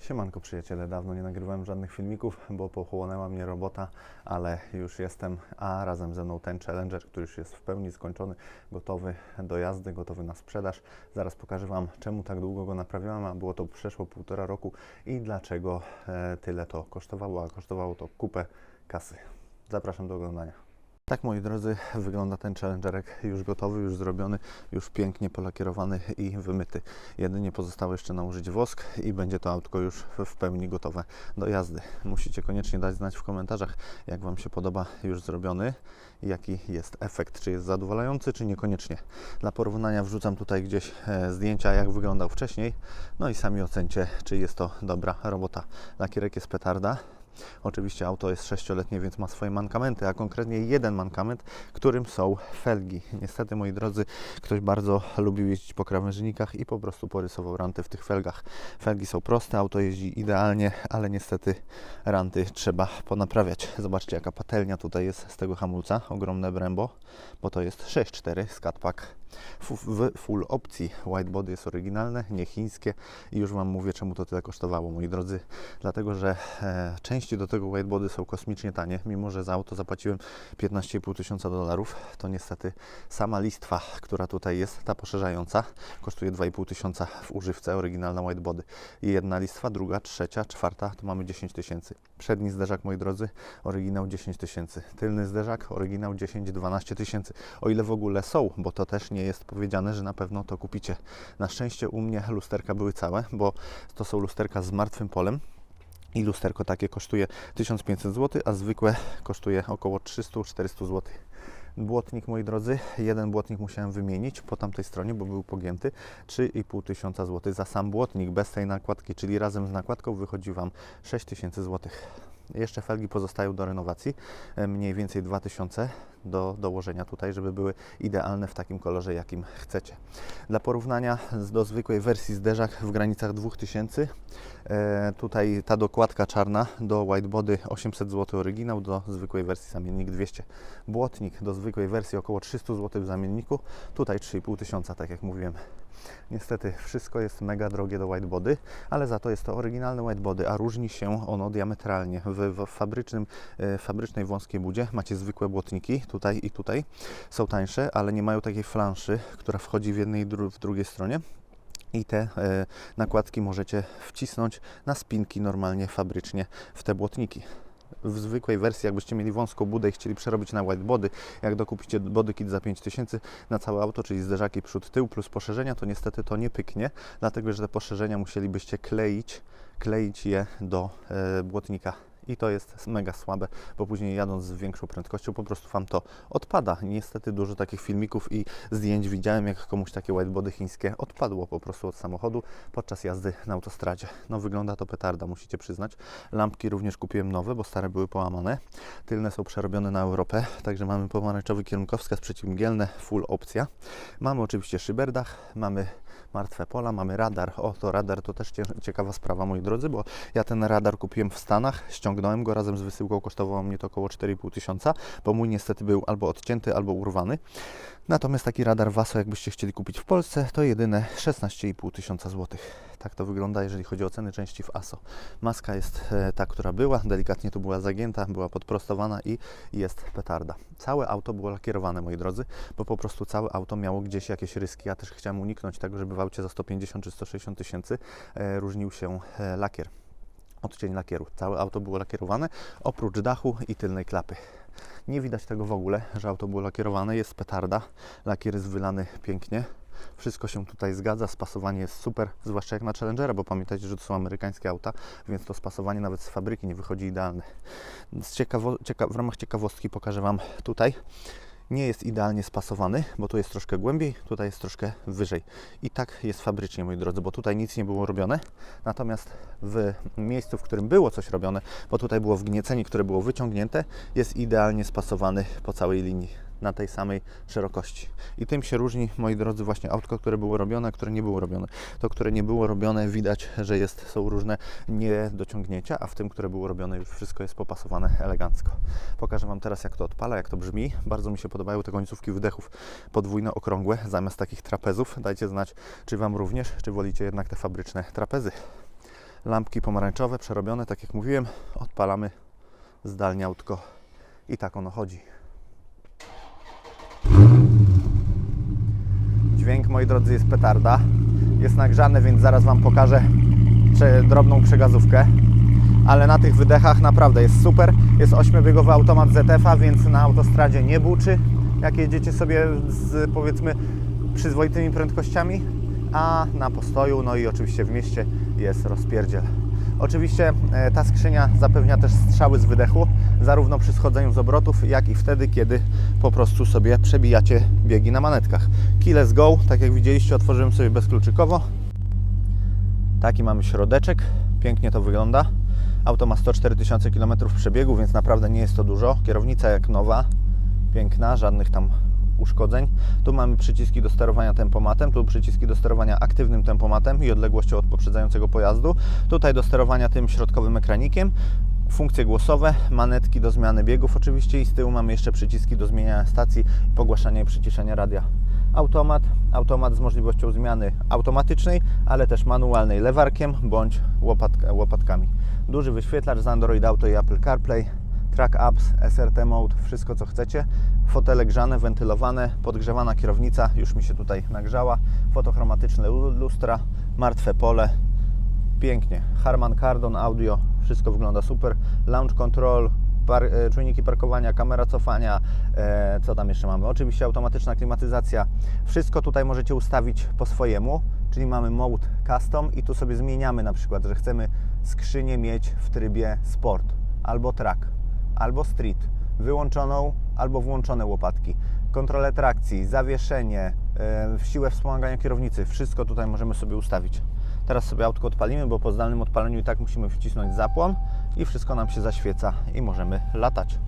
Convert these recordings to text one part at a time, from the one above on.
Siemanko przyjaciele, dawno nie nagrywałem żadnych filmików, bo pochłonęła mnie robota, ale już jestem, a razem ze mną ten Challenger, który już jest w pełni skończony, gotowy do jazdy, gotowy na sprzedaż. Zaraz pokażę Wam, czemu tak długo go naprawiałem, a było to przeszło półtora roku i dlaczego e, tyle to kosztowało, a kosztowało to kupę kasy. Zapraszam do oglądania. Tak, moi drodzy, wygląda ten Challengerek już gotowy, już zrobiony, już pięknie polakierowany i wymyty. Jedynie pozostało jeszcze nałożyć wosk i będzie to autko już w- pełni gotowe do jazdy. Musicie koniecznie dać znać w komentarzach, jak Wam się podoba już zrobiony jaki jest efekt, czy jest zadowalający, czy niekoniecznie. Dla porównania wrzucam tutaj gdzieś e, zdjęcia, jak wyglądał wcześniej, no i sami ocencie, czy jest to dobra robota. Lakierek jest petarda, Oczywiście auto jest sześcioletnie, więc ma swoje mankamenty, a konkretnie jeden mankament, którym są felgi. Niestety, moi drodzy, ktoś bardzo lubił jeździć po krawężnikach i po prostu porysował ranty w tych felgach. Felgi są proste, auto jeździ idealnie, ale niestety ranty trzeba ponaprawiać. Zobaczcie, jaka patelnia tutaj jest z tego hamulca, ogromne Brembo, bo to jest 6.4 Skatpack w, full opcji. Whitebody jest oryginalne, nie chińskie i już Wam mówię, czemu to tyle kosztowało, moi drodzy. Dlatego, że e, części do tego whitebody są kosmicznie tanie, mimo że za auto zapłaciłem 15,5 tysiąca dolarów, to niestety sama listwa, która tutaj jest, ta poszerzająca, kosztuje 2,5 tysiąca w używce, oryginalna whitebody. I jedna listwa, druga, trzecia, czwarta, to mamy 10 tysięcy. Przedni zderzak, moi drodzy, oryginał 10 tysięcy. Tylny zderzak, oryginał 10-12 tysięcy. O ile w ogóle są, bo to też nie jest powiedziane, że na pewno to kupicie. Na szczęście u mnie lusterka były całe, bo to są lusterka z martwym polem. I lusterko takie kosztuje 1500 zł, a zwykłe kosztuje około 300-400 zł. Błotnik, moi drodzy, jeden błotnik musiałem wymienić po tamtej stronie, bo był pogięty. 3,5 tysiąca zł za sam błotnik bez tej nakładki, czyli razem z nakładką wychodzi Wam 6 tysięcy złotych. Jeszcze felgi pozostają do renowacji, e, mniej więcej 2000 do dołożenia tutaj, żeby były idealne w takim kolorze, jakim chcecie. Dla porównania do zwykłej wersji zderzak w granicach 2000, e, tutaj ta dokładka czarna do whitebody 800 zł oryginał, do zwykłej wersji zamiennik 200. Błotnik do zwykłej wersji około 300 zł w zamienniku, tutaj 3,5 tysiąca, tak jak mówiłem. Niestety wszystko jest mega drogie do whitebody, ale za to jest to oryginalne whitebody, a różni się ono diametralnie. W, w fabrycznym, e, fabrycznej wąskiej budzie macie zwykłe błotniki, tutaj i tutaj. Są tańsze, ale nie mają takiej flanszy, która wchodzi w jednej i dru- w drugiej stronie. I te e, nakładki możecie wcisnąć na spinki normalnie fabrycznie w te błotniki. W zwykłej wersji, jakbyście mieli wąską budę i chcieli przerobić na whitebody, jak dokupicie body kit za 5000 na całe auto, czyli zderzaki przód, tył plus poszerzenia, to niestety to nie pyknie, dlatego że te poszerzenia musielibyście kleić, kleić je do e, błotnika. I to jest mega słabe, bo później jadąc z większą prędkością po prostu Wam to odpada. Niestety dużo takich filmików i zdjęć widziałem, jak komuś takie whitebody chińskie odpadło po prostu od samochodu podczas jazdy na autostradzie. No wygląda to petarda, musicie przyznać. Lampki również kupiłem nowe, bo stare były połamane. Tylne są przerobione na Europę, także mamy pomarańczowy kierunkowskaz przeciwmgielny, full opcja. Mamy oczywiście szyberdach, mamy martwe pola, mamy radar. O, to radar to też cie- ciekawa sprawa, moi drodzy, bo ja ten radar kupiłem w Stanach, ściągnąłem go razem z wysyłką, kosztowało mnie to około 4,5 tysiąca, bo mój niestety był albo odcięty, albo urwany. Natomiast taki radar Vaso, jakbyście chcieli kupić w Polsce, to jedyne 16,5 tysiąca złotych. Tak to wygląda, jeżeli chodzi o ceny części w ASO. Maska jest e, ta, która była, delikatnie tu była zagięta, była podprostowana i jest petarda. Całe auto było lakierowane, moi drodzy, bo po prostu całe auto miało gdzieś jakieś ryski. Ja też chciałem uniknąć tego, żeby w aucie za 150 czy 160 tysięcy e, różnił się e, lakier odcień lakieru. Całe auto było lakierowane, oprócz dachu i tylnej klapy. Nie widać tego w ogóle, że auto było lakierowane, jest petarda, lakier jest wylany pięknie. Wszystko się tutaj zgadza, spasowanie jest super, zwłaszcza jak na Challengera, bo pamiętajcie, że to są amerykańskie auta, więc to spasowanie nawet z fabryki nie wychodzi idealne. Ciekawo, cieka, w ramach ciekawostki pokażę Wam tutaj. Nie jest idealnie spasowany, bo tu jest troszkę głębiej, tutaj jest troszkę wyżej. I tak jest fabrycznie, moi drodzy, bo tutaj nic nie było robione. Natomiast w miejscu, w którym było coś robione, bo tutaj było wgniecenie, które było wyciągnięte, jest idealnie spasowany po całej linii na tej samej szerokości. I tym się różni, moi drodzy, właśnie autko, które było robione, które nie było robione. To, które nie było robione, widać, że jest, są różne niedociągnięcia, a w tym, które było robione, już wszystko jest popasowane elegancko. Pokażę Wam teraz, jak to odpala, jak to brzmi. Bardzo mi się podobają te końcówki wydechów podwójno okrągłe, zamiast takich trapezów. Dajcie znać, czy Wam również, czy wolicie jednak te fabryczne trapezy. Lampki pomarańczowe, przerobione, tak jak mówiłem. Odpalamy zdalnie autko i tak ono chodzi. Dźwięk, moi drodzy, jest petarda. Jest nagrzany, więc zaraz Wam pokażę drobną przegazówkę. Ale na tych wydechach naprawdę jest super. Jest 8-biegowy automat ZF-a, więc na autostradzie nie buczy, jak jedziecie sobie z powiedzmy przyzwoitymi prędkościami. A na postoju, no i oczywiście w mieście jest rozpierdziel. Oczywiście e, ta skrzynia zapewnia też strzały z wydechu, zarówno przy schodzeniu z obrotów, jak i wtedy, kiedy po prostu sobie przebijacie biegi na manetkach. Keyless Go, tak jak widzieliście, otworzyłem sobie bezkluczykowo. Taki mamy środeczek, pięknie to wygląda. Auto ma 104 tysiące km przebiegu, więc naprawdę nie jest to dużo. Kierownica jak nowa, piękna, żadnych tam uszkodzeń. Tu mamy przyciski do sterowania tempomatem, tu przyciski do sterowania aktywnym tempomatem i odległością od poprzedzającego pojazdu. Tutaj do sterowania tym środkowym ekranikiem. Funkcje głosowe, manetki do zmiany biegów oczywiście i z tyłu mamy jeszcze przyciski do zmieniania stacji, pogłaszania i przyciszenia radia. Automat, automat z możliwością zmiany automatycznej, ale też manualnej lewarkiem bądź łopatka, łopatkami. Duży wyświetlacz z Android Auto i Apple CarPlay, Track Apps, SRT Mode, wszystko co chcecie. Fotele grzane, wentylowane, podgrzewana kierownica, już mi się tutaj nagrzała. Fotochromatyczne lu- lustra, martwe pole, pięknie. Harman Kardon, audio, wszystko wygląda super. Launch control, par, e, czujniki parkowania, kamera cofania, e, co tam jeszcze mamy? Oczywiście automatyczna klimatyzacja. Wszystko tutaj możecie ustawić po swojemu, czyli mamy mode custom i tu sobie zmieniamy na przykład, że chcemy skrzynię mieć w trybie sport albo track, albo street, wyłączoną albo włączone łopatki, kontrolę trakcji, zawieszenie, e, siłę wspomagania kierownicy, wszystko tutaj możemy sobie ustawić. Teraz sobie autko odpalimy, bo po zdalnym odpaleniu i tak musimy wcisnąć zapłon i wszystko nam się zaświeca i możemy latać.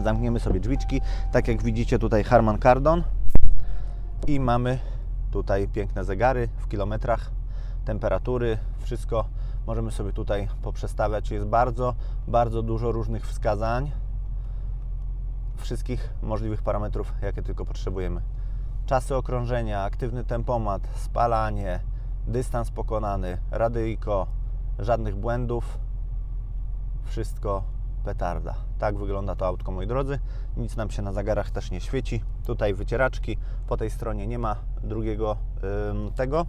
Zamkniemy sobie drzwiczki, tak jak widzicie tutaj Harman Kardon i mamy tutaj piękne zegary w kilometrach, temperatury, wszystko możemy sobie tutaj poprzestawiać. Jest bardzo, bardzo dużo różnych wskazań, wszystkich możliwych parametrów, jakie tylko potrzebujemy. Czasy okrążenia, aktywny tempomat, spalanie, dystans pokonany, radyjko, żadnych błędów, wszystko petarda. Tak wygląda to autko, moi drodzy. Nic nam się na zegarach też nie świeci. Tutaj wycieraczki, po tej stronie nie ma drugiego ym, tego,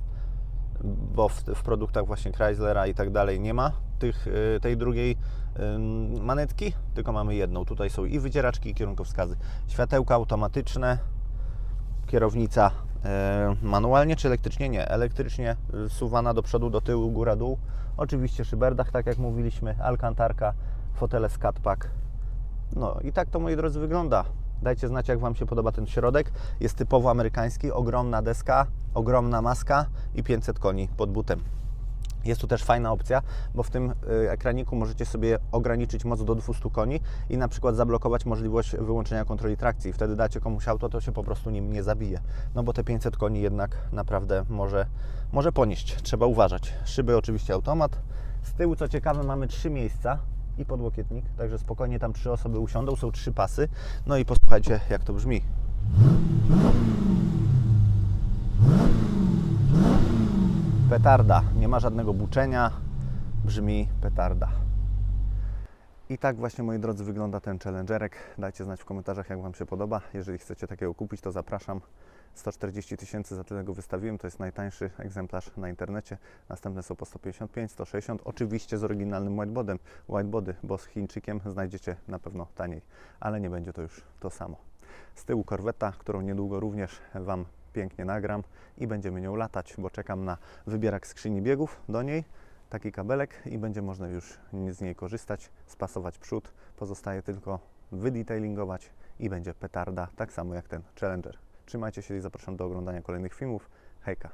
bo w, w produktach właśnie Chryslera i tak dalej nie ma tych, y, tej drugiej manetki, tylko mamy jedną. Tutaj są i wycieraczki, i kierunkowskazy. Światełka automatyczne, kierownica manualnie czy elektrycznie? Nie, elektrycznie y, suwana do przodu, do tyłu, góra, dół. Oczywiście szyberdach, tak jak mówiliśmy, alkantarka, fotele z catpack. No i tak to, moi drodzy, wygląda. Dajcie znać, jak Wam się podoba ten środek. Jest typowo amerykański, ogromna deska, ogromna maska i 500 koni pod butem. Jest tu też fajna opcja, bo w tym y, ekraniku możecie sobie ograniczyć moc do 200 koni i na przykład zablokować możliwość wyłączenia kontroli trakcji. Wtedy dacie komuś auto, to się po prostu nim nie zabije. No bo te 500 koni jednak naprawdę może, może ponieść. Trzeba uważać. Szyby oczywiście automat. Z tyłu, co ciekawe, mamy trzy miejsca i podłokietnik, także spokojnie tam trzy osoby usiądą, są trzy pasy. No i posłuchajcie, jak to brzmi. Petarda, nie ma żadnego buczenia, brzmi petarda. I tak właśnie, moi drodzy, wygląda ten challengerek. Dajcie znać w komentarzach, jak Wam się podoba. Jeżeli chcecie takiego kupić, to zapraszam. 140 tysięcy za tyle go wystawiłem. To jest najtańszy egzemplarz na internecie. Następne są po 155, 160. Oczywiście z oryginalnym whiteboardem. Whitebody, bo z Chińczykiem znajdziecie na pewno taniej, ale nie będzie to już to samo. Z tyłu korweta, którą niedługo również Wam pięknie nagram i będziemy nią latać, bo czekam na wybierak skrzyni biegów do niej taki kabelek i będzie można już z niej korzystać, spasować przód. Pozostaje tylko wydetailingować i będzie petarda, tak samo jak ten Challenger. Trzymajcie się i zapraszam do oglądania kolejnych filmów. Hejka!